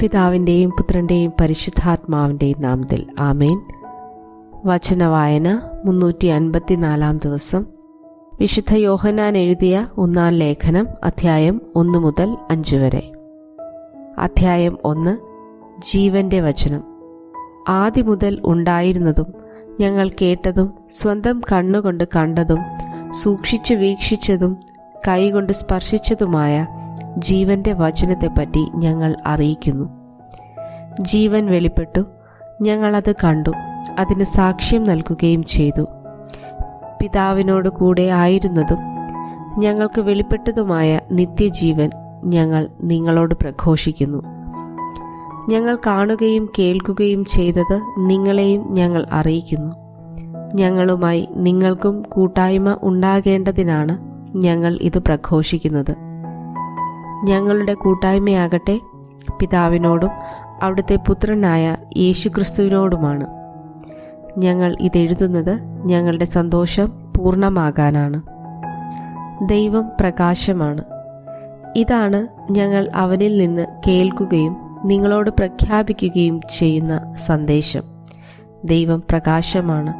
പിതാവിന്റെയും പുത്രന്റെയും പരിശുദ്ധാത്മാവിന്റെയും നാമത്തിൽ ആമേൻ. വചനവായന മുന്നൂറ്റി അൻപത്തിനാലാം ദിവസം. വിശുദ്ധ യോഹനാൻ എഴുതിയ ഒന്നാം ലേഖനം അധ്യായം ഒന്ന് മുതൽ അഞ്ച് വരെ. അധ്യായം ഒന്ന് ജീവന്റെ വചനം. ആദ്യം മുതൽ ഉണ്ടായിരുന്നതും ഞങ്ങൾ കേട്ടതും സ്വന്തം കണ്ണുകൊണ്ട് കണ്ടതും സൂക്ഷിച്ചു വീക്ഷിച്ചതും കൈകൊണ്ട് സ്പർശിച്ചതുമായ ജീവന്റെ വചനത്തെപ്പറ്റി ഞങ്ങൾ അറിയിക്കുന്നു. ജീവൻ വെളിപ്പെട്ടു. ഞങ്ങളത് കണ്ടു. അതിന് സാക്ഷ്യം നൽകുകയും ചെയ്തു. പിതാവിനോട് കൂടെ ആയിരുന്നതും ഞങ്ങൾക്ക് വെളിപ്പെട്ടതുമായ നിത്യജീവൻ ഞങ്ങൾ നിങ്ങളോട് പ്രഘോഷിക്കുന്നു. ഞങ്ങൾ കാണുകയും കേൾക്കുകയും ചെയ്തത് നിങ്ങളെയും ഞങ്ങൾ അറിയിക്കുന്നു. ഞങ്ങളുമായി നിങ്ങൾക്കും കൂട്ടായ്മ ഉണ്ടാകേണ്ടതിനാണ് ഞങ്ങൾ ഇത് പ്രഘോഷിക്കുന്നത്. ഞങ്ങളുടെ കൂട്ടായ്മയാകട്ടെ പിതാവിനോടും അവിടുത്തെ പുത്രനായ യേശുക്രിസ്തുവിനോടുമാണ്. ഞങ്ങൾ ഇതെഴുതുന്നത് ഞങ്ങളുടെ സന്തോഷം പൂർണമാകാനാണ്. ദൈവം പ്രകാശമാണ്. ഇതാണ് ഞങ്ങൾ അവനിൽ നിന്ന് കേൾക്കുകയും നിങ്ങളോട് പ്രഖ്യാപിക്കുകയും ചെയ്യുന്ന സന്ദേശം. ദൈവം പ്രകാശമാണ്.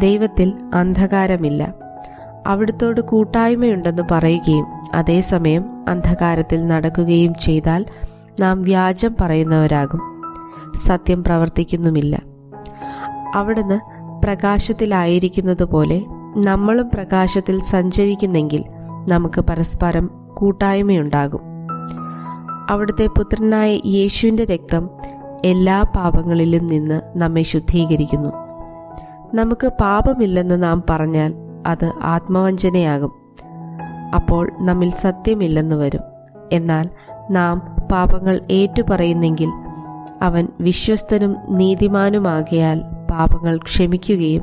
ദൈവത്തിൽ അന്ധകാരമില്ല. അവിടുത്തോട് കൂട്ടായ്മയുണ്ടെന്ന് പറയുകയും അതേസമയം അന്ധകാരത്തിൽ നടക്കുകയും ചെയ്താൽ നാം വ്യാജം പറയുന്നവരാകും. സത്യം പ്രവർത്തിക്കുന്നുമില്ല. അവിടുന്ന് പ്രകാശത്തിലായിരിക്കുന്നത് പോലെ നമ്മളും പ്രകാശത്തിൽ സഞ്ചരിക്കുന്നെങ്കിൽ നമുക്ക് പരസ്പരം കൂട്ടായ്മയുണ്ടാകും. അവിടുത്തെ പുത്രനായ യേശുവിന്റെ രക്തം എല്ലാ പാപങ്ങളിലും നിന്ന് നമ്മെ ശുദ്ധീകരിക്കുന്നു. നമുക്ക് പാപമില്ലെന്ന് നാം പറഞ്ഞാൽ അത് ആത്മവഞ്ചനയാകും. അപ്പോൾ നമ്മിൽ സത്യമില്ലെന്ന് വരും. എന്നാൽ നാം പാപങ്ങൾ ഏറ്റുപറയുന്നെങ്കിൽ അവൻ വിശ്വസ്തനും നീതിമാനുമാകയാൽ പാപങ്ങൾ ക്ഷമിക്കുകയും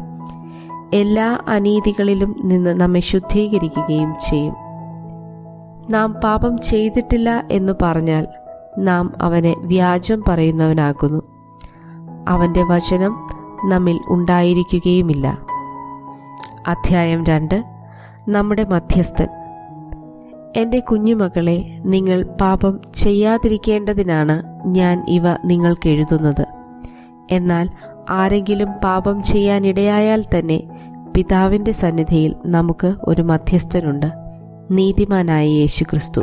എല്ലാ അനീതികളിലും നിന്ന് നമ്മെ ശുദ്ധീകരിക്കുകയും ചെയ്യും. നാം പാപം ചെയ്തിട്ടില്ല എന്ന് പറഞ്ഞാൽ നാം അവനെ വ്യാജം പറയുന്നവനാകുന്നു. അവന്റെ വചനം നമ്മിൽ ഉണ്ടായിരിക്കുകയുമില്ല. അധ്യായം രണ്ട്. നമ്മുടെ മധ്യസ്ഥൻ. എന്റെ കുഞ്ഞുമകളെ നിങ്ങൾ പാപം ചെയ്യാതിരിക്കേണ്ടതിനാണ് ഞാൻ ഇവ നിങ്ങൾക്ക് എഴുതുന്നത്. എന്നാൽ ആരെങ്കിലും പാപം ചെയ്യാനിടയായാൽ തന്നെ പിതാവിന്റെ സന്നിധിയിൽ നമുക്ക് ഒരു മധ്യസ്ഥനുണ്ട് നീതിമാനായ യേശുക്രിസ്തു.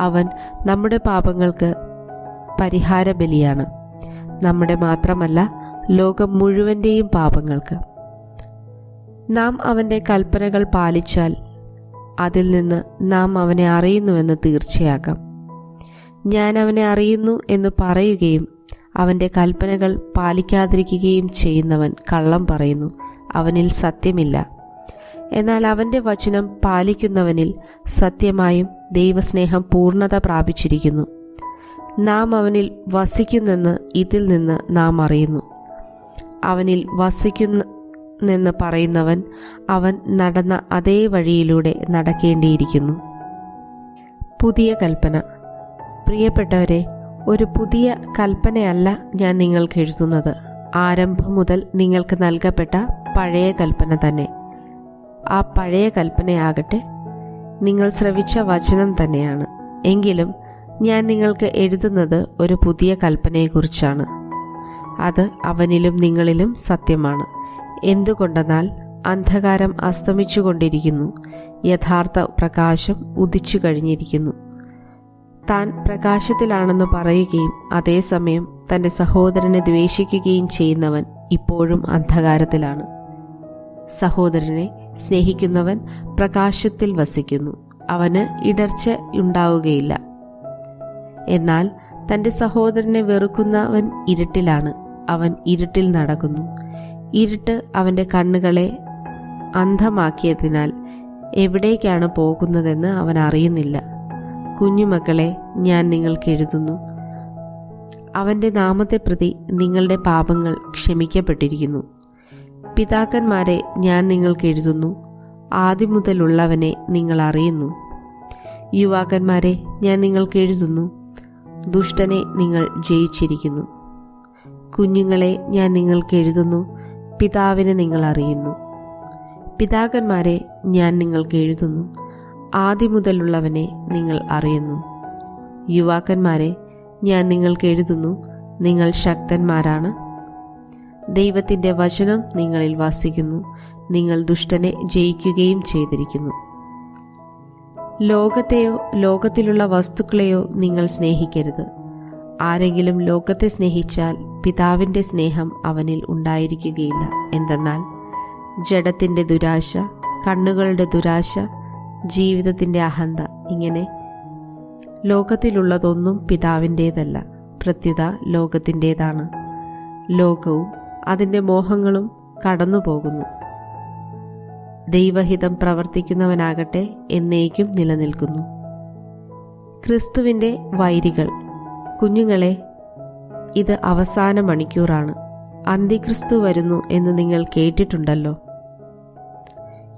അവൻ നമ്മുടെ പാപങ്ങൾക്ക് പരിഹാര ബലിയാണ് നമ്മുടെ മാത്രമല്ല ലോകം മുഴുവന്റെയും പാപങ്ങൾക്ക്. നാം അവന്റെ കൽപ്പനകൾ പാലിച്ചാൽ അതിൽ നിന്ന് നാം അവനെ അറിയുന്നുവെന്ന് തീർച്ചയാക്കാം ഞാൻ അവനെ അറിയുന്നു എന്ന് പറയുകയും അവന്റെ കൽപ്പനകൾ പാലിക്കാതിരിക്കുകയും ചെയ്യുന്നവൻ കള്ളം പറയുന്നു. അവനിൽ സത്യമില്ല. എന്നാൽ അവന്റെ വചനം പാലിക്കുന്നവനിൽ സത്യമായും ദൈവസ്നേഹം പൂർണത പ്രാപിച്ചിരിക്കുന്നു. നാം അവനിൽ വസിക്കുന്നെന്ന് ഇതിൽ നിന്ന് നാം അറിയുന്നു. അവനിൽ വസിക്കുന്നെന്ന് പറയുന്നവൻ അവൻ നടന്ന അതേ വഴിയിലൂടെ നടക്കേണ്ടിയിരിക്കുന്നു. പുതിയ കൽപ്പന. പ്രിയപ്പെട്ടവരെ ഒരു പുതിയ കൽപ്പനയല്ല ഞാൻ നിങ്ങൾക്ക് എഴുതുന്നത്. ആരംഭം മുതൽ നിങ്ങൾക്ക് നൽകപ്പെട്ട പഴയ കൽപ്പന തന്നെ. ആ പഴയ കൽപ്പനയാകട്ടെ നിങ്ങൾ ശ്രവിച്ച വചനം തന്നെയാണ്. എങ്കിലും ഞാൻ നിങ്ങൾക്ക് എഴുതുന്നത് ഒരു പുതിയ കൽപ്പനയെക്കുറിച്ചാണ്. അത് അവനിലും നിങ്ങളിലും സത്യമാണ്. എന്തുകൊണ്ടെന്നാൽ അന്ധകാരം അസ്തമിച്ചുകൊണ്ടിരിക്കുന്നു യഥാർത്ഥ പ്രകാശം ഉദിച്ചു കഴിഞ്ഞിരിക്കുന്നു. താൻ പ്രകാശത്തിലാണെന്ന് പറയുകയും അതേസമയം തന്റെ സഹോദരനെ ദ്വേഷിക്കുകയും ചെയ്യുന്നവൻ ഇപ്പോഴും അന്ധകാരത്തിലാണ്. സഹോദരനെ സ്നേഹിക്കുന്നവൻ പ്രകാശത്തിൽ വസിക്കുന്നു അവന് ഇടർച്ച ഉണ്ടാവുകയില്ല. എന്നാൽ തന്റെ സഹോദരനെ വെറുക്കുന്നവൻ ഇരുട്ടിലാണ് അവൻ ഇരുട്ടിൽ നടക്കുന്നു. ഇരുട്ട് അവന്റെ കണ്ണുകളെ അന്ധമാക്കിയതിനാൽ എവിടേക്കാണ് പോകുന്നതെന്ന് അവൻ അറിയുന്നില്ല. കുഞ്ഞുമക്കളെ ഞാൻ നിങ്ങൾക്ക് എഴുതുന്നു. അവന്റെ നാമത്തെ പ്രതി നിങ്ങളുടെ പാപങ്ങൾ ക്ഷമിക്കപ്പെട്ടിരിക്കുന്നു. പിതാക്കന്മാരെ ഞാൻ നിങ്ങൾക്ക് എഴുതുന്നു. ആദ്യം മുതലുള്ളവനെ നിങ്ങൾ അറിയുന്നു. യുവാക്കന്മാരെ ഞാൻ നിങ്ങൾക്ക് എഴുതുന്നു. ദുഷ്ടനെ നിങ്ങൾ ജയിച്ചിരിക്കുന്നു. കുഞ്ഞുങ്ങളെ ഞാൻ നിങ്ങൾക്ക് എഴുതുന്നു. പിതാവിനെ നിങ്ങൾ അറിയുന്നു. പിതാക്കന്മാരെ ഞാൻ നിങ്ങൾക്ക് എഴുതുന്നു. ആദ്യം മുതലുള്ളവനെ നിങ്ങൾ അറിയുന്നു. യുവാക്കന്മാരെ ഞാൻ നിങ്ങൾക്ക് എഴുതുന്നു. നിങ്ങൾ ശക്തന്മാരാണ്. ദൈവത്തിന്റെ വചനം നിങ്ങളിൽ വസിക്കുന്നു. നിങ്ങൾ ദുഷ്ടനെ ജയിക്കുകയും ചെയ്തിരിക്കുന്നു. ലോകത്തെയോ ലോകത്തിലുള്ള വസ്തുക്കളെയോ നിങ്ങൾ സ്നേഹിക്കരുത്. ആരെങ്കിലും ലോകത്തെ സ്നേഹിച്ചാൽ പിതാവിന്റെ സ്നേഹം അവനിൽ ഉണ്ടായിരിക്കുകയില്ല. എന്തെന്നാൽ ജഡത്തിന്റെ ദുരാശ കണ്ണുകളുടെ ദുരാശ ജീവിതത്തിന്റെ അഹന്ത ഇങ്ങനെ ലോകത്തിലുള്ളതൊന്നും പിതാവിന്റേതല്ല പ്രത്യുത ലോകത്തിന്റേതാണ് ലോകവും അതിന്റെ മോഹങ്ങളും കടന്നു പോകുന്നു ദൈവഹിതം പ്രവർത്തിക്കുന്നവനാകട്ടെ എന്നേക്കും നിലനിൽക്കുന്നു. ക്രിസ്തുവിന്റെ വൈരികൾ കുഞ്ഞുങ്ങളെ ഇത് അവസാന മണിക്കൂറാണ്. അന്തിക്രിസ്തു വരുന്നു എന്ന് നിങ്ങൾ കേട്ടിട്ടുണ്ടല്ലോ.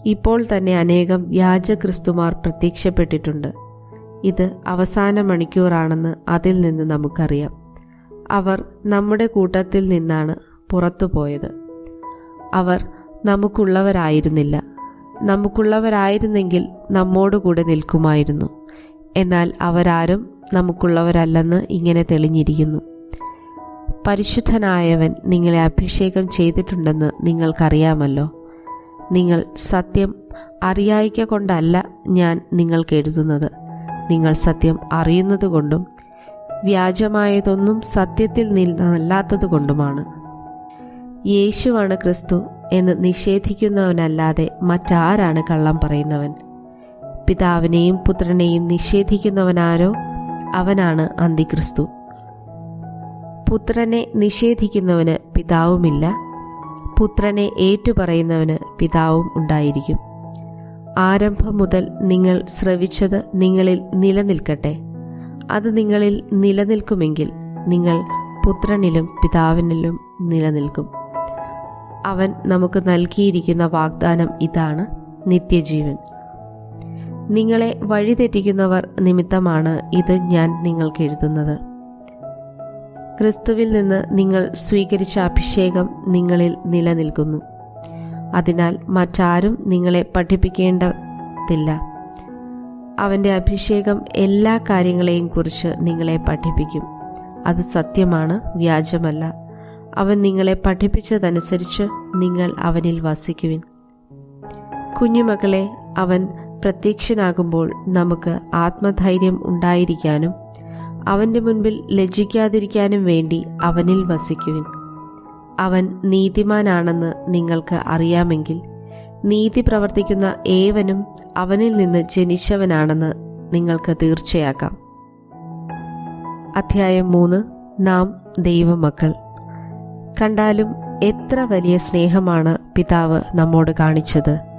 ഇപ്പോൾ തന്നെ അനേകം വ്യാജ ക്രിസ്തുമാർ പ്രത്യക്ഷപ്പെട്ടിട്ടുണ്ട്. ഇത് അവസാന മണിക്കൂറാണെന്ന് അതിൽ നിന്ന് നമുക്കറിയാം. അവർ നമ്മുടെ കൂട്ടത്തിൽ നിന്നാണ് പുറത്തു പോയത്. അവർ നമുക്കുള്ളവരായിരുന്നില്ല. നമുക്കുള്ളവരായിരുന്നെങ്കിൽ നമ്മോടുകൂടെ നിൽക്കുമായിരുന്നു. എന്നാൽ അവരാരും നമുക്കുള്ളവരല്ലെന്ന് ഇങ്ങനെ തെളിഞ്ഞിരിക്കുന്നു. പരിശുദ്ധനായവൻ നിങ്ങളെ അഭിഷേകം ചെയ്തിട്ടുണ്ടെന്ന് നിങ്ങൾക്കറിയാമല്ലോ. നിങ്ങൾ സത്യം അറിയായിക്ക കൊണ്ടല്ല ഞാൻ നിങ്ങൾക്ക് എഴുതുന്നത്. നിങ്ങൾ സത്യം അറിയുന്നത് കൊണ്ടും വ്യാജമായതൊന്നും സത്യത്തിൽ നിന്നല്ലാത്തത് കൊണ്ടുമാണ് യേശുവാണ് ക്രിസ്തു എന്ന് നിഷേധിക്കുന്നവനല്ലാതെ മറ്റാരാണ് കള്ളം പറയുന്നവൻ? പിതാവിനെയും പുത്രനെയും നിഷേധിക്കുന്നവനാരോ അവനാണ് അന്തിക്രിസ്തു. പുത്രനെ നിഷേധിക്കുന്നവന് പിതാവുമില്ല പുത്രനെ ഏറ്റുപറയുന്നവന് പിതാവും ഉണ്ടായിരിക്കും. ആരംഭം മുതൽ നിങ്ങൾ ശ്രവിച്ചത് നിങ്ങളിൽ നിലനിൽക്കട്ടെ അത് നിങ്ങളിൽ നിലനിൽക്കുമെങ്കിൽ നിങ്ങൾ പുത്രനിലും പിതാവിനിലും നിലനിൽക്കും. അവൻ നമുക്ക് നൽകിയിരിക്കുന്ന വാഗ്ദാനം ഇതാണ് നിത്യജീവൻ. നിങ്ങളെ വഴിതെറ്റിക്കുന്നവർ നിമിത്തമാണ് ഇത് ഞാൻ നിങ്ങൾക്ക് എഴുതുന്നത്. ക്രിസ്തുവിൽ നിന്ന് നിങ്ങൾ സ്വീകരിച്ച അഭിഷേകം നിങ്ങളിൽ നിലനിൽക്കുന്നു. അതിനാൽ മറ്റാരും നിങ്ങളെ പഠിപ്പിക്കേണ്ടതില്ല. അവന്റെ അഭിഷേകം എല്ലാ കാര്യങ്ങളെയും കുറിച്ച് നിങ്ങളെ പഠിപ്പിക്കും. അത് സത്യമാണ് വ്യാജമല്ല. അവൻ നിങ്ങളെ പഠിപ്പിച്ചതനുസരിച്ച് നിങ്ങൾ അവനിൽ വസിക്കുവിൻ. കുഞ്ഞുമക്കളെ അവൻ പ്രത്യക്ഷനാകുമ്പോൾ നമുക്ക് ആത്മധൈര്യം ഉണ്ടായിരിക്കാനും അവന്റെ മുൻപിൽ ലജ്ജിക്കാതിരിക്കാനും വേണ്ടി അവനിൽ വസിക്കുവിൻ. അവൻ നീതിമാനാണെന്ന് നിങ്ങൾക്ക് അറിയാമെങ്കിൽ നീതി പ്രവർത്തിക്കുന്ന ഏവനും അവനിൽ നിന്ന് ജനിച്ചവനാണെന്ന് നിങ്ങൾക്ക് തീർച്ചയാക്കാം. അധ്യായം മൂന്ന്. നാം ദൈവമക്കൾ. കണ്ടാലും എത്ര വലിയ സ്നേഹമാണ് പിതാവ് നമ്മോട് കാണിച്ചത്.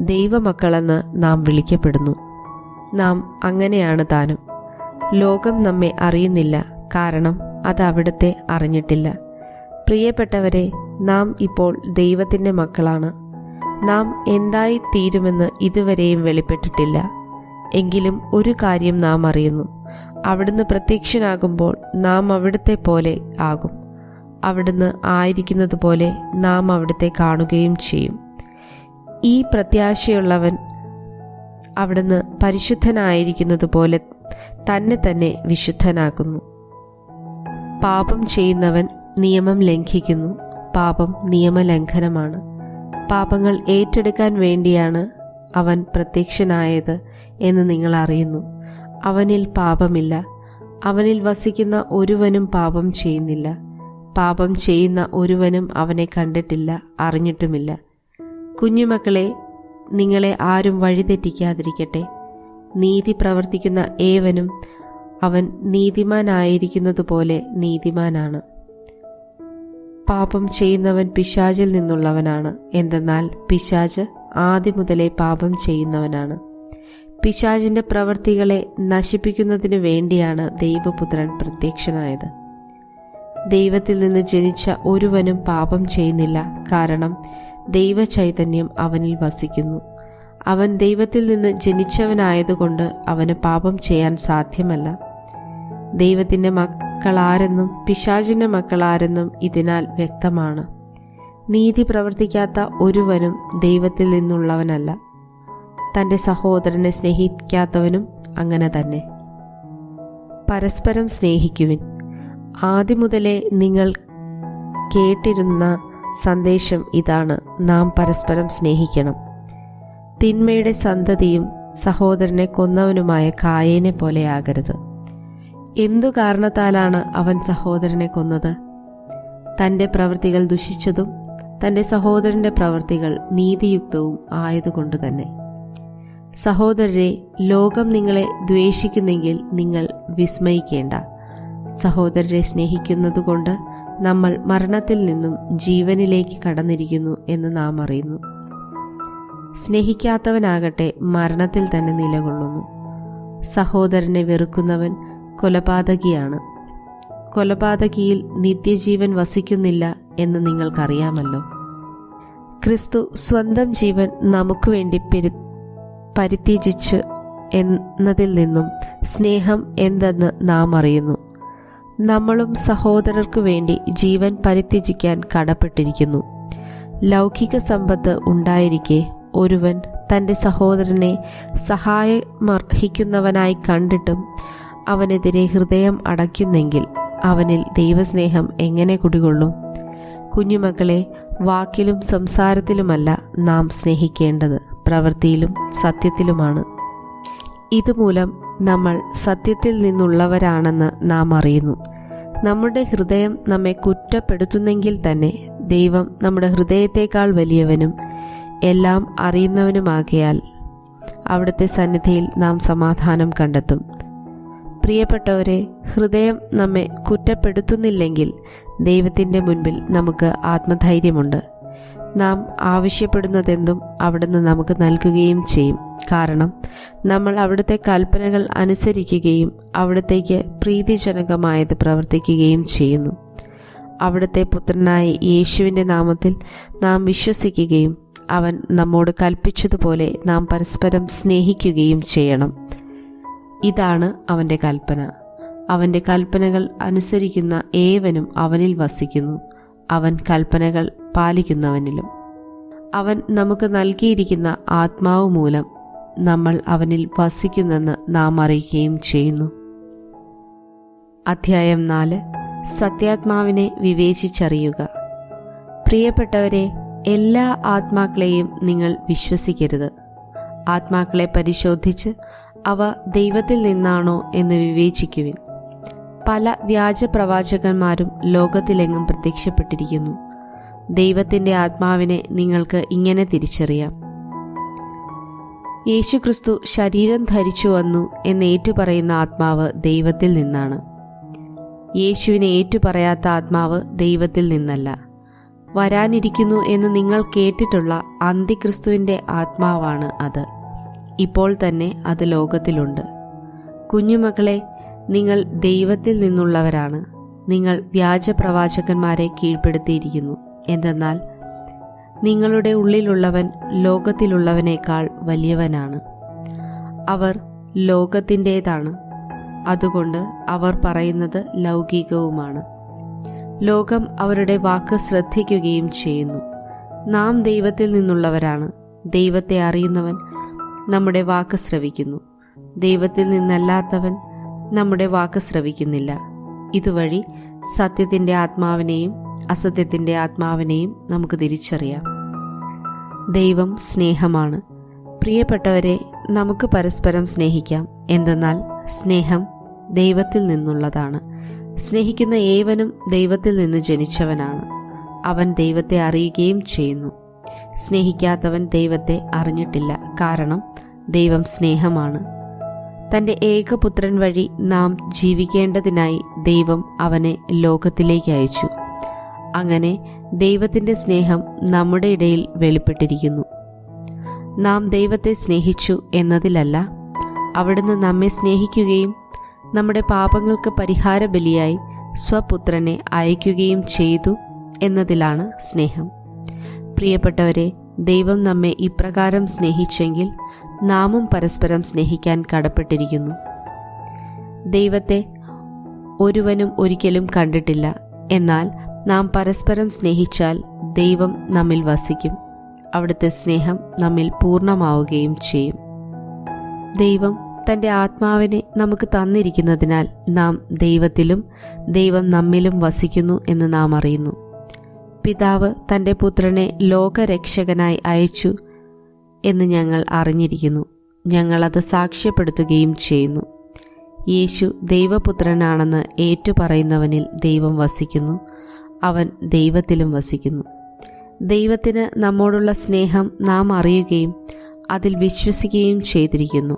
ദൈവമക്കളെന്ന് നാം വിളിക്കപ്പെടുന്നു. നാം അങ്ങനെയാണ് താനും. ലോകം നമ്മെ അറിയുന്നില്ല കാരണം അത് അവിടുത്തെ അറിഞ്ഞിട്ടില്ല. പ്രിയപ്പെട്ടവരെ നാം ഇപ്പോൾ ദൈവത്തിന്റെ മക്കളാണ്. നാം എന്തായി തീരുമെന്ന് ഇതുവരെയും വെളിപ്പെട്ടിട്ടില്ല. എങ്കിലും ഒരു കാര്യം നാം അറിയുന്നു. അവിടുന്ന് പ്രത്യക്ഷനാകുമ്പോൾ നാം അവിടുത്തെ പോലെ ആകും. അവിടുന്ന് ആയിരിക്കുന്നത് പോലെ നാം അവിടുത്തെ കാണുകയും ചെയ്യും. ഈ പ്രത്യാശയുള്ളവൻ അവിടുന്ന് പരിശുദ്ധനായിരിക്കുന്നത് പോലെ തന്നെ തന്നെ വിശുദ്ധനാക്കുന്നു. പാപം ചെയ്യുന്നവൻ നിയമം ലംഘിക്കുന്നു. പാപം നിയമലംഘനമാണ്. പാപങ്ങൾ ഏറ്റെടുക്കാൻ വേണ്ടിയാണ് അവൻ പ്രത്യക്ഷനായത് എന്ന് നിങ്ങൾ അറിയുന്നു. അവനിൽ പാപമില്ല. അവനിൽ വസിക്കുന്ന ഒരുവനും പാപം ചെയ്യുന്നില്ല. പാപം ചെയ്യുന്ന ഒരുവനും അവനെ കണ്ടിട്ടില്ല അറിഞ്ഞിട്ടുമില്ല. കുഞ്ഞുമക്കളെ നിങ്ങളെ ആരും വഴിതെറ്റിക്കാതിരിക്കട്ടെ. നീതി പ്രവർത്തിക്കുന്ന ഏവനും അവൻ നീതിമാനായിരിക്കുന്നത് പോലെ നീതിമാനാണ്. പാപം ചെയ്യുന്നവൻ പിശാചിൽ നിന്നുള്ളവനാണ്. എന്തെന്നാൽ പിശാജ് ആദ്യം മുതലേ പാപം ചെയ്യുന്നവനാണ്. പിശാജിന്റെ പ്രവൃത്തികളെ നശിപ്പിക്കുന്നതിനു വേണ്ടിയാണ് ദൈവപുത്രൻ പ്രത്യക്ഷനായത്. ദൈവത്തിൽ നിന്ന് ജനിച്ച ഒരുവനും പാപം ചെയ്യുന്നില്ല. കാരണം ദൈവചൈതന്യം അവനിൽ വസിക്കുന്നു. അവൻ ദൈവത്തിൽ നിന്ന് ജനിച്ചവനായതുകൊണ്ട് അവന് പാപം ചെയ്യാൻ സാധ്യമല്ല. ദൈവത്തിന്റെ മക്കളാരെന്നും പിശാചിന്റെ മക്കളാരെന്നും ഇതിനാൽ വ്യക്തമാണ്. നീതി പ്രവർത്തിക്കാത്ത ഒരുവനും ദൈവത്തിൽ നിന്നുള്ളവനല്ല. തന്റെ സഹോദരനെ സ്നേഹിക്കാത്തവനും അങ്ങനെ തന്നെ. പരസ്പരം സ്നേഹിക്കുവിൻ. ആദ്യം മുതലേ നിങ്ങൾ കേട്ടിരുന്ന സന്ദേശം ഇതാണ്. നാം പരസ്പരം സ്നേഹിക്കണം. തിന്മയുടെ സന്തതിയും സഹോദരനെ കൊന്നവനുമായ കായേനെ പോലെയാകരുത് എന്തു കാരണത്താലാണ് അവൻ സഹോദരനെ കൊന്നത്? തന്റെ പ്രവൃത്തികൾ ദുഷിച്ചതും തന്റെ സഹോദരന്റെ പ്രവൃത്തികൾ നീതിയുക്തവും ആയതുകൊണ്ട് തന്നെ. സഹോദരരെ ലോകം നിങ്ങളെ ദ്വേഷിക്കുന്നെങ്കിൽ നിങ്ങൾ വിസ്മയിക്കേണ്ട. സഹോദരരെ സ്നേഹിക്കുന്നതുകൊണ്ട് നമ്മൾ മരണത്തിൽ നിന്നും ജീവനിലേക്ക് കടന്നിരിക്കുന്നു എന്ന് നാം അറിയുന്നു. സ്നേഹിക്കാത്തവനാകട്ടെ മരണത്തിൽ തന്നെ നിലകൊള്ളുന്നു. സഹോദരനെ വെറുക്കുന്നവൻ കൊലപാതകിയാണ്. കൊലപാതകിയിൽ നിത്യജീവൻ വസിക്കുന്നില്ല എന്ന് നിങ്ങൾക്കറിയാമല്ലോ. ക്രിസ്തു സ്വന്തം ജീവൻ നമുക്ക് വേണ്ടി പെരു പരിത്യജിച്ച് എന്നതിൽ നിന്നും സ്നേഹം എന്തെന്ന് നാം അറിയുന്നു. നമ്മളും സഹോദരർക്കു വേണ്ടി ജീവൻ പരിത്യജിക്കാൻ കടപ്പെട്ടിരിക്കുന്നു. ലൗകിക സമ്പത്ത് ഉണ്ടായിരിക്കെ ഒരുവൻ തന്റെ സഹോദരനെ സഹായമർഹിക്കുന്നവനായി കണ്ടിട്ടും അവനെതിരെ ഹൃദയം അടയ്ക്കുന്നെങ്കിൽ അവനിൽ ദൈവസ്നേഹം എങ്ങനെ കുടികൊള്ളും? കുഞ്ഞുമക്കളെ വാക്കിലും സംസാരത്തിലുമല്ല നാം സ്നേഹിക്കേണ്ടത് പ്രവൃത്തിയിലും സത്യത്തിലുമാണ്. ഇതുമൂലം നമ്മൾ സത്യത്തിൽ നിന്നുള്ളവരാണെന്ന് നാം അറിയുന്നു. നമ്മുടെ ഹൃദയം നമ്മെ കുറ്റപ്പെടുത്തുന്നെങ്കിൽ തന്നെ ദൈവം നമ്മുടെ ഹൃദയത്തേക്കാൾ വലിയവനും എല്ലാം അറിയുന്നവനുമാകിയാൽ അവിടുത്തെ സന്നിധിയിൽ നാം സമാധാനം കണ്ടെത്തും. പ്രിയപ്പെട്ടവരെ ഹൃദയം നമ്മെ കുറ്റപ്പെടുത്തുന്നില്ലെങ്കിൽ ദൈവത്തിന്റെ മുൻപിൽ നമുക്ക് ആത്മധൈര്യമുണ്ട്. നാം ആവശ്യപ്പെടുന്നതെന്തും അവിടുന്ന് നമുക്ക് നൽകുകയും ചെയ്യും. കാരണം നമ്മൾ അവിടുത്തെ കൽപ്പനകൾ അനുസരിക്കുകയും അവിടത്തേക്ക് പ്രീതിജനകമായത് പ്രവർത്തിക്കുകയും ചെയ്യുന്നു. അവിടുത്തെ പുത്രനായ യേശുവിന്റെ നാമത്തിൽ നാം വിശ്വസിക്കുകയും അവൻ നമ്മോട് കൽപ്പിച്ചതുപോലെ നാം പരസ്പരം സ്നേഹിക്കുകയും ചെയ്യണം. ഇതാണ് അവന്റെ കൽപ്പന. അവന്റെ കൽപ്പനകൾ അനുസരിക്കുന്ന ഏവനും അവനിൽ വസിക്കുന്നു. അവൻ കൽപ്പനകൾ പാലിക്കുന്നവനിലും. അവൻ നമുക്ക് നൽകിയിരിക്കുന്ന ആത്മാവ് മൂലം നമ്മൾ അവനിൽ വസിക്കുന്നെന്ന് നാം അറിയിക്കുകയും ചെയ്യുന്നു. അധ്യായം നാല്. സത്യാത്മാവിനെ വിവേചിച്ചറിയുക. പ്രിയപ്പെട്ടവരെ എല്ലാ ആത്മാക്കളെയും നിങ്ങൾ വിശ്വസിക്കരുത്. ആത്മാക്കളെ പരിശോധിച്ച് അവ ദൈവത്തിൽ നിന്നാണോ എന്ന് വിവേചിക്കുവിൻ. പല വ്യാജ പ്രവാചകന്മാരും ലോകത്തിലെങ്ങും പ്രത്യക്ഷപ്പെട്ടിരിക്കുന്നു. ദൈവത്തിന്റെ ആത്മാവിനെ നിങ്ങൾക്ക് ഇങ്ങനെ തിരിച്ചറിയാം. യേശുക്രിസ്തു ശരീരം ധരിച്ചു വന്നു എന്ന് ഏറ്റുപറയുന്ന ആത്മാവ് ദൈവത്തിൽ നിന്നാണ്. യേശുവിനെ ഏറ്റുപറയാത്ത ആത്മാവ് ദൈവത്തിൽ നിന്നല്ല. വരാനിരിക്കുന്നു എന്ന് നിങ്ങൾ കേട്ടിട്ടുള്ള അന്തിക്രിസ്തുവിന്റെ ആത്മാവാണ് അത്. ഇപ്പോൾ തന്നെ അത് ലോകത്തിലുണ്ട്. കുഞ്ഞുമക്കളെ നിങ്ങൾ ദൈവത്തിൽ നിന്നുള്ളവരാണ്. നിങ്ങൾ വ്യാജ പ്രവാചകന്മാരെ കീഴ്പ്പെടുത്തിയിരിക്കുന്നു. എന്തെന്നാൽ നിങ്ങളുടെ ഉള്ളിലുള്ളവൻ ലോകത്തിലുള്ളവനേക്കാൾ വലിയവനാണ്. അവർ ലോകത്തിന്റേതാണ്. അതുകൊണ്ട് അവർ പറയുന്നത് ലൗകികവുമാണ്. ലോകം അവരുടെ വാക്ക് ശ്രദ്ധിക്കുകയും ചെയ്യുന്നു. നാം ദൈവത്തിൽ നിന്നുള്ളവരാണ്. ദൈവത്തെ അറിയുന്നവൻ നമ്മുടെ വാക്ക് ശ്രവിക്കുന്നു. ദൈവത്തിൽ നിന്നല്ലാത്തവൻ നമ്മുടെ വാക്ക് ശ്രവിക്കുന്നില്ല. ഇതുവഴി സത്യത്തിന്റെ ആത്മാവിനെയും അസത്യത്തിന്റെ ആത്മാവിനെയും നമുക്ക് തിരിച്ചറിയാം. ദൈവം സ്നേഹമാണ്. പ്രിയപ്പെട്ടവരെ നമുക്ക് പരസ്പരം സ്നേഹിക്കാം. എന്തെന്നാൽ സ്നേഹം ദൈവത്തിൽ നിന്നുള്ളതാണ്. സ്നേഹിക്കുന്ന ഏവനും ദൈവത്തിൽ നിന്ന് ജനിച്ചവനാണ്. അവൻ ദൈവത്തെ അറിയുകയും ചെയ്യുന്നു. സ്നേഹിക്കാത്തവൻ ദൈവത്തെ അറിഞ്ഞിട്ടില്ല. കാരണം ദൈവം സ്നേഹമാണ്. തന്റെ ഏകപുത്രൻ വഴി നാം ജീവിക്കേണ്ടതിനായി ദൈവം അവനെ ലോകത്തിലേക്ക് അയച്ചു. അങ്ങനെ ദൈവത്തിന്റെ സ്നേഹം നമ്മുടെ ഇടയിൽ വെളിപ്പെട്ടിരിക്കുന്നു. നാം ദൈവത്തെ സ്നേഹിച്ചു എന്നതിലല്ല അവിടുന്ന് നമ്മെ സ്നേഹിക്കുകയും നമ്മുടെ പാപങ്ങൾക്ക് പരിഹാര ബലിയായി സ്വപുത്രനെ അയക്കുകയും ചെയ്തു എന്നതിലാണ് സ്നേഹം. പ്രിയപ്പെട്ടവരെ ദൈവം നമ്മെ ഇപ്രകാരം സ്നേഹിച്ചെങ്കിൽ നാമും പരസ്പരം സ്നേഹിക്കാൻ കടപ്പെട്ടിരിക്കുന്നു. ദൈവത്തെ ഒരുവനും ഒരിക്കലും കണ്ടിട്ടില്ല. എന്നാൽ നാം പരസ്പരം സ്നേഹിച്ചാൽ ദൈവം നമ്മിൽ വസിക്കും. അവിടുത്തെ സ്നേഹം നമ്മിൽ പൂർണമാവുകയും ചെയ്യും. ദൈവം തന്റെ ആത്മാവിനെ നമുക്ക് തന്നിരിക്കുന്നതിനാൽ നാം ദൈവത്തിലും ദൈവം നമ്മിലും വസിക്കുന്നു എന്ന് നാം അറിയുന്നു. പിതാവ് തന്റെ പുത്രനെ ലോകരക്ഷകനായി അയച്ചു എന്ന് ഞങ്ങൾ അറിഞ്ഞിരിക്കുന്നു. ഞങ്ങളത് സാക്ഷ്യപ്പെടുത്തുകയും ചെയ്യുന്നു. യേശു ദൈവപുത്രനാണെന്ന് ഏറ്റുപറയുന്നവനിൽ ദൈവം വസിക്കുന്നു. അവൻ ദൈവത്തിലും വസിക്കുന്നു. ദൈവത്തിന് നമ്മോടുള്ള സ്നേഹം നാം അറിയുകയും അതിൽ വിശ്വസിക്കുകയും ചെയ്തിരിക്കുന്നു.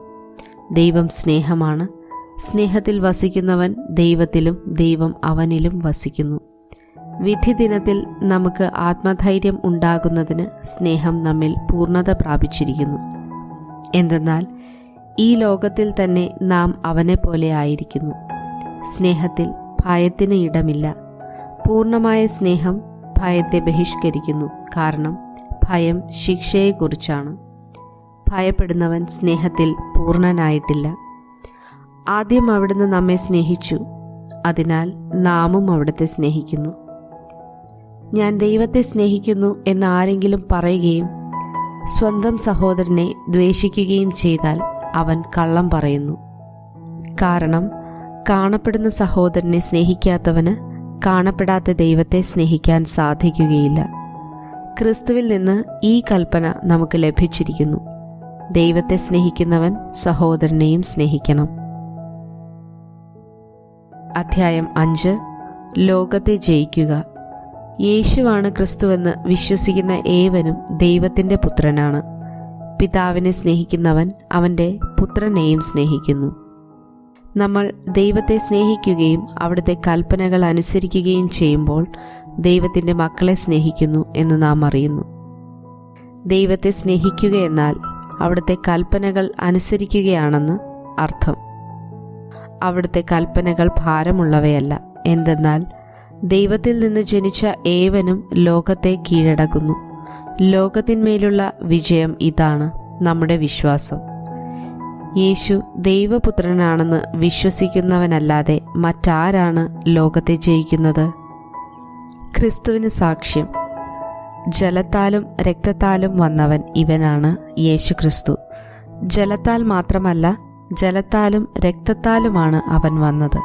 ദൈവം സ്നേഹമാണ്. സ്നേഹത്തിൽ വസിക്കുന്നവൻ ദൈവത്തിലും ദൈവം അവനിലും വസിക്കുന്നു. വിധി ദിനത്തിൽ നമുക്ക് ആത്മധൈര്യം ഉണ്ടാകുന്നതിന് സ്നേഹം നമ്മിൽ പൂർണത പ്രാപിച്ചിരിക്കുന്നു. എന്തെന്നാൽ ഈ ലോകത്തിൽ തന്നെ നാം അവനെ പോലെ ആയിരിക്കുന്നു. സ്നേഹത്തിൽ ഭയത്തിന് ഇടമില്ല. പൂർണമായ സ്നേഹം ഭയത്തെ ബഹിഷ്കരിക്കുന്നു. കാരണം ഭയം ശിക്ഷയെക്കുറിച്ചാണ്. ഭയപ്പെടുന്നവൻ സ്നേഹത്തിൽ പൂർണനായിട്ടില്ല. ആദ്യം അവിടുന്ന് നമ്മെ സ്നേഹിച്ചു. അതിനാൽ നാമും അവിടുത്തെ സ്നേഹിക്കുന്നു. ഞാൻ ദൈവത്തെ സ്നേഹിക്കുന്നു എന്ന് ആരെങ്കിലും പറയുകയും സ്വന്തം സഹോദരനെ ദ്വേഷിക്കുകയും ചെയ്താൽ അവൻ കള്ളം പറയുന്നു. കാരണം കാണപ്പെടുന്ന സഹോദരനെ സ്നേഹിക്കാത്തവന് കാണപ്പെടാത്ത ദൈവത്തെ സ്നേഹിക്കാൻ സാധിക്കുകയില്ല. ക്രിസ്തുവിൽ നിന്ന് ഈ കൽപ്പന നമുക്ക് ലഭിച്ചിരിക്കുന്നു. ദൈവത്തെ സ്നേഹിക്കുന്നവൻ സഹോദരനെയും സ്നേഹിക്കണം. അധ്യായം അഞ്ച്. ലോകത്തെ ജയിക്കുക. യേശുവാണ് ക്രിസ്തുവെന്ന് വിശ്വസിക്കുന്ന ഏവനും ദൈവത്തിന്റെ പുത്രനാണ്. പിതാവിനെ സ്നേഹിക്കുന്നവൻ അവന്റെ പുത്രനെയും സ്നേഹിക്കുന്നു. നമ്മൾ ദൈവത്തെ സ്നേഹിക്കുകയും അവിടുത്തെ കൽപ്പനകൾ അനുസരിക്കുകയും ചെയ്യുമ്പോൾ ദൈവത്തിന്റെ മക്കളെ സ്നേഹിക്കുന്നു എന്ന് നാം അറിയുന്നു. ദൈവത്തെ സ്നേഹിക്കുക എന്നാൽ അവിടുത്തെ കൽപ്പനകൾ അനുസരിക്കുകയാണെന്ന് അർത്ഥം. അവിടുത്തെ കൽപ്പനകൾ ഭാരമുള്ളവയല്ല. എന്തെന്നാൽ ദൈവത്തിൽ നിന്ന് ജനിച്ച ഏവനും ലോകത്തെ കീഴടക്കുന്നു. ലോകത്തിന്മേലുള്ള വിജയം ഇതാണ് നമ്മുടെ വിശ്വാസം. യേശു ദൈവപുത്രനാണെന്ന് വിശ്വസിക്കുന്നവനല്ലാതെ മറ്റാരാണ് ലോകത്തെ ജയിക്കുന്നത്? ക്രിസ്തുവിന് സാക്ഷ്യം. ജലത്താലും രക്തത്താലും വന്നവൻ ഇവനാണ് യേശു ക്രിസ്തു ജലത്താൽ മാത്രമല്ല ജലത്താലും രക്തത്താലുമാണ് അവൻ വന്നത്.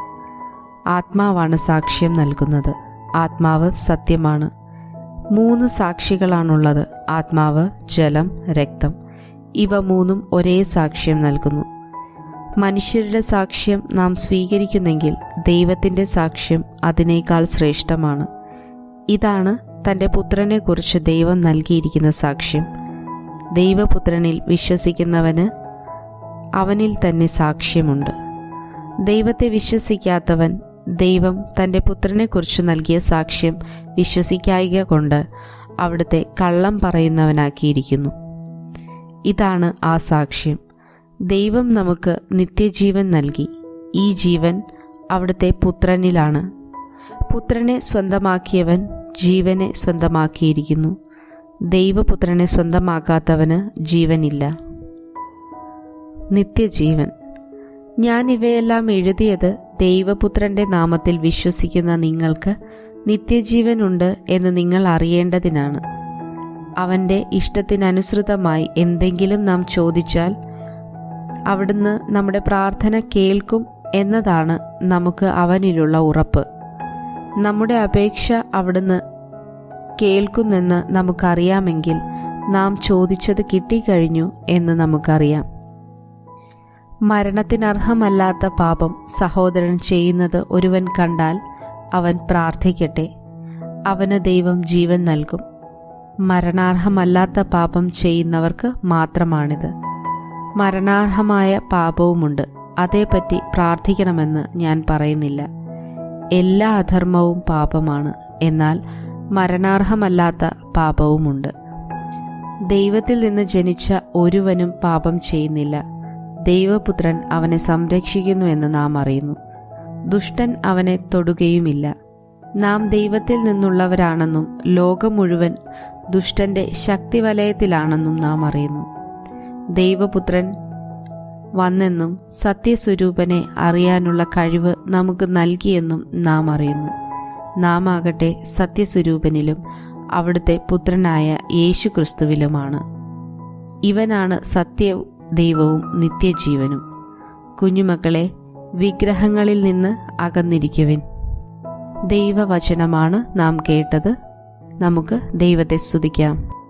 ആത്മാവാണ് സാക്ഷ്യം നൽകുന്നത്. ആത്മാവ് സത്യമാണ്. മൂന്ന് സാക്ഷികളാണുള്ളത്. ആത്മാവ് ജലം രക്തം. ഇവ മൂന്നും ഒരേ സാക്ഷ്യം നൽകുന്നു. മനുഷ്യരുടെ സാക്ഷ്യം നാം സ്വീകരിക്കുന്നെങ്കിൽ ദൈവത്തിന്റെ സാക്ഷ്യം അതിനേക്കാൾ ശ്രേഷ്ഠമാണ്. ഇതാണ് തന്റെ പുത്രനെക്കുറിച്ച് ദൈവം നൽകിയിരിക്കുന്ന സാക്ഷ്യം. ദൈവപുത്രനിൽ വിശ്വസിക്കുന്നവന് അവനിൽ തന്നെ സാക്ഷ്യമുണ്ട്. ദൈവത്തെ വിശ്വസിക്കാത്തവൻ ദൈവം തന്റെ പുത്രനെക്കുറിച്ച് നൽകിയ സാക്ഷ്യം വിശ്വസിക്കായിക കൊണ്ട് അവിടുത്തെ കള്ളം പറയുന്നവനാക്കിയിരിക്കുന്നു. ഇതാണ് ആ സാക്ഷ്യം. ദൈവം നമുക്ക് നിത്യജീവൻ നൽകി. ഈ ജീവൻ അവിടുത്തെ പുത്രനിലാണ്. പുത്രനെ സ്വന്തമാക്കിയവൻ ജീവനെ സ്വന്തമാക്കിയിരിക്കുന്നു. ദൈവപുത്രനെ സ്വന്തമാക്കാത്തവന് ജീവനില്ല. നിത്യജീവൻ. ഞാൻ ഇവയെല്ലാം എഴുതിയത് ദൈവപുത്രന്റെ നാമത്തിൽ വിശ്വസിക്കുന്ന നിങ്ങൾക്ക് നിത്യജീവനുണ്ട് എന്ന് നിങ്ങൾ അറിയേണ്ടതിനാണ്. അവന്റെ ഇഷ്ടത്തിനനുസൃതമായി എന്തെങ്കിലും നാം ചോദിച്ചാൽ അവിടുന്ന് നമ്മുടെ പ്രാർത്ഥന കേൾക്കും എന്നതാണ് നമുക്ക് അവനിലുള്ള ഉറപ്പ്. നമ്മുടെ അപേക്ഷ അവിടുന്ന് കേൾക്കുന്നെന്ന് നമുക്കറിയാമെങ്കിൽ നാം ചോദിച്ചത് കിട്ടിക്കഴിഞ്ഞു എന്ന് നമുക്കറിയാം. മരണത്തിനർഹമല്ലാത്ത പാപം സഹോദരൻ ചെയ്യുന്നത് ഒരുവൻ കണ്ടാൽ അവൻ പ്രാർത്ഥിക്കട്ടെ. അവന് ദൈവം ജീവൻ നൽകും. മരണാർഹമല്ലാത്ത പാപം ചെയ്യുന്നവർക്ക് മാത്രമാണിത്. മരണാർഹമായ പാപവുമുണ്ട്. അതേപ്പറ്റി പ്രാർത്ഥിക്കണമെന്ന് ഞാൻ പറയുന്നില്ല. എല്ലാ അധർമ്മവും പാപമാണ്. എന്നാൽ മരണാർഹമല്ലാത്ത പാപവുമുണ്ട്. ദൈവത്തിൽ നിന്ന് ജനിച്ച ഒരുവനും പാപം ചെയ്യുന്നില്ല. ദൈവപുത്രൻ അവനെ സംരക്ഷിക്കുന്നു എന്ന് നാം അറിയുന്നു. ദുഷ്ടൻ അവനെ തൊടുകയുമില്ല. നാം ദൈവത്തിൽ നിന്നുള്ളവരാണെന്നും ലോകം മുഴുവൻ ദുഷ്ടന്റെ ശക്തിവലയത്തിലാണെന്നും നാം അറിയുന്നു. ദൈവപുത്രൻ വന്നെന്നും സത്യസ്വരൂപനെ അറിയാനുള്ള കഴിവ് നമുക്ക് നൽകിയെന്നും നാം അറിയുന്നു. നാം ആകട്ടെ സത്യസ്വരൂപനിലും അവിടുത്തെ പുത്രനായ യേശു ക്രിസ്തുവിലുമാണ് ഇവനാണ് സത്യ ദൈവവും നിത്യജീവനും. കുഞ്ഞുമക്കളെ വിഗ്രഹങ്ങളിൽ നിന്ന് അകന്നിരിക്കുവിൻ. ദൈവവചനമാണ് നാം കേട്ടത്. നമുക്ക് ദൈവത്തെ സ്തുതിക്കാം.